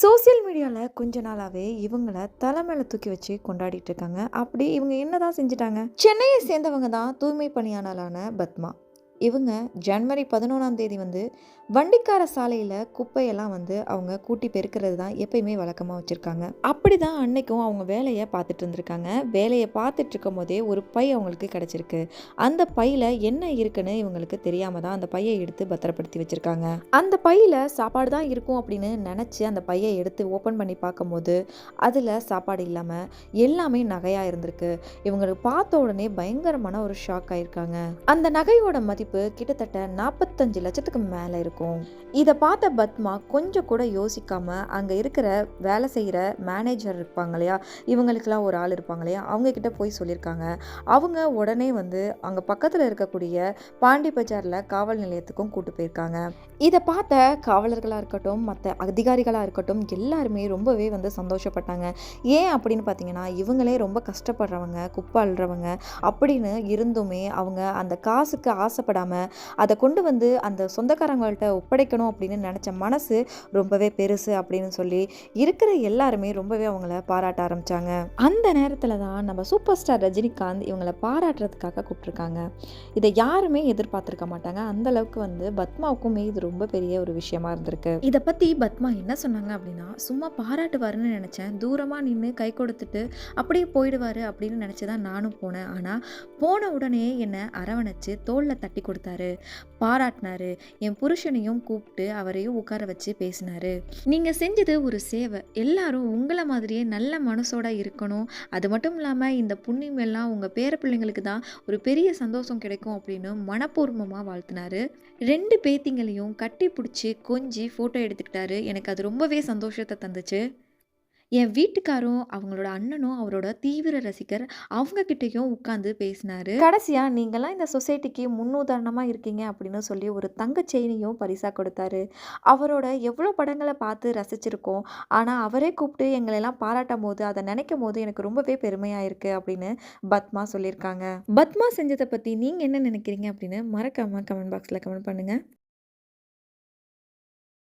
Social மீடியாவில் கொஞ்ச நாளாகவே இவங்கள தலை மேலே தூக்கி வச்சு கொண்டாடிட்டு இருக்காங்க. அப்படி இவங்க என்னதான் செஞ்சுட்டாங்க? சென்னையை சேர்ந்தவங்க தான் தூய்மை பணியாளரான பத்மா. இவங்க ஜனவரி பதினொன்றாம் தேதி வந்து வண்டிக்கார சாலையில் குப்பையெல்லாம் வந்து அவங்க கூட்டி பெருக்கிறது தான் எப்பயுமே வழக்கமாக வச்சுருக்காங்க. அப்படி தான் அன்னைக்கும் அவங்க வேலையை பார்த்துட்டு இருந்திருக்காங்க. வேலையை பார்த்துட்டு இருக்கும் போதே ஒரு பை அவங்களுக்கு கிடச்சிருக்கு. அந்த பையில் என்ன இருக்குன்னு இவங்களுக்கு தெரியாமல் தான் அந்த பையை எடுத்து பத்திரப்படுத்தி வச்சுருக்காங்க. அந்த பையில் சாப்பாடு தான் இருக்கும் அப்படின்னு நினச்சி அந்த பையை எடுத்து ஓப்பன் பண்ணி பார்க்கும்போது அதில் சாப்பாடு இல்லாமல் எல்லாமே நகையாக இருந்திருக்கு. இவங்களுக்கு பார்த்த உடனே பயங்கரமான ஒரு ஷாக் ஆயிருக்காங்க. அந்த நகையோட மதிப்பு கிட்டத்தட்ட நாற்பத்தஞ்சு லட்சத்துக்கு மேலே இருக்கும். இதை பார்த்த பத்மா கொஞ்சம் கூட யோசிக்காமல் அங்கே இருக்கிற வேலை செய்கிற மேனேஜர் இருப்பாங்க இல்லையா? இவங்களுக்கெல்லாம் ஒரு ஆள் இருப்பாங்க இல்லையா? அவங்கக்கிட்ட போய் சொல்லியிருக்காங்க. அவங்க உடனே வந்து அங்கே பக்கத்தில் இருக்கக்கூடிய பாண்டி பஜாரில் காவல் நிலையத்துக்கும் கூட்டு போயிருக்காங்க. இதை பார்த்த காவலர்களாக இருக்கட்டும் மற்ற அதிகாரிகளாக இருக்கட்டும் எல்லாருமே ரொம்பவே வந்து சந்தோஷப்பட்டாங்க. ஏன் அப்படின்னு பார்த்தீங்கன்னா இவங்களே ரொம்ப கஷ்டப்படுறவங்க குப்பாளுறவங்க அப்படின்னு இருந்துமே அவங்க அந்த காசுக்கு ஆசைப்படாமல் அதை கொண்டு வந்து அந்த சொந்தக்காரங்கள்ட்ட ஒப்படைக்கணும் அப்படின்னு நினச்ச மனசு ரொம்பவே பெருசு அப்படின்னு சொல்லி இருக்கிற எல்லாருமே ரொம்பவே அவங்கள பாராட்ட ஆரம்பித்தாங்க அந்த நேரத்தில் தான் நம்ம சூப்பர் ஸ்டார் ரஜினிகாந்த் இவங்களை பாராட்டுறதுக்காக கூப்பிட்ருக்காங்க இதை யாருமே எதிர்பார்த்துருக்க மாட்டாங்க. அந்த அளவுக்கு வந்து பத்மாவுக்குமே இது ரொம்ப பெரிய ஒரு விஷயமா இருந்திருக்கு. இதை பற்றி பத்மா என்ன சொன்னாங்க அப்படின்னா சும்மா பாராட்டுவாருன்னு நினச்சேன். தூரமாக நின்று கை கொடுத்துட்டு அப்படியே போயிடுவாரு அப்படின்னு நினச்சி தான் நானும் போனேன். ஆனால் போன உடனே என்னை அரவணைச்சு தோளில் தட்டி கொடுத்தாரு. பாராட்டினாரு. என் புருஷனையும் கூப்பிட்டு அவரையும் உட்கார வச்சு பேசினாரு. நீங்கள் செஞ்சது ஒரு சேவை. எல்லாரும் உங்களை மாதிரியே நல்ல மனசோட இருக்கணும். அது மட்டும் இல்லாமல் இந்த புண்ணியம் எல்லாம் உங்கள் பேர பிள்ளைங்களுக்கு தான் ஒரு பெரிய சந்தோஷம் கிடைக்கும் அப்படின்னு மனப்பூர்வமாக வாழ்த்தினாரு. ரெண்டு பேத்திங்களையும் கட்டி பிடிச்சி கொஞ்சி ஃபோட்டோ எடுத்துக்கிட்டாரு. எனக்கு அது ரொம்பவே சந்தோஷத்தை தந்துச்சு. என் வீட்டுக்காரும் அவங்களோட அண்ணனும் அவரோட தீவிர ரசிகர் அவங்க கிட்டேயும் உட்காந்து பேசினாரு. கடைசியாக நீங்களாம் இந்த சொசைட்டிக்கு முன்னுதாரணமாக இருக்கீங்க அப்படின்னு சொல்லி ஒரு தங்க செயினையும் பரிசாக கொடுத்தாரு. அவரோட எவ்வளோ படங்களை பார்த்து ரசிச்சிருக்கோம். ஆனால் அவரே கூப்பிட்டு எங்களெல்லாம் பாராட்டும் போது அதை நினைக்கும் போது எனக்கு ரொம்பவே பெருமையாக இருக்குது அப்படின்னு பத்மா சொல்லியிருக்காங்க. பத்மா செஞ்சதை பற்றி நீங்கள் என்ன நினைக்கிறீங்க அப்படின்னு மறக்காமல் கமெண்ட் பாக்ஸில் கமெண்ட் பண்ணுங்கள்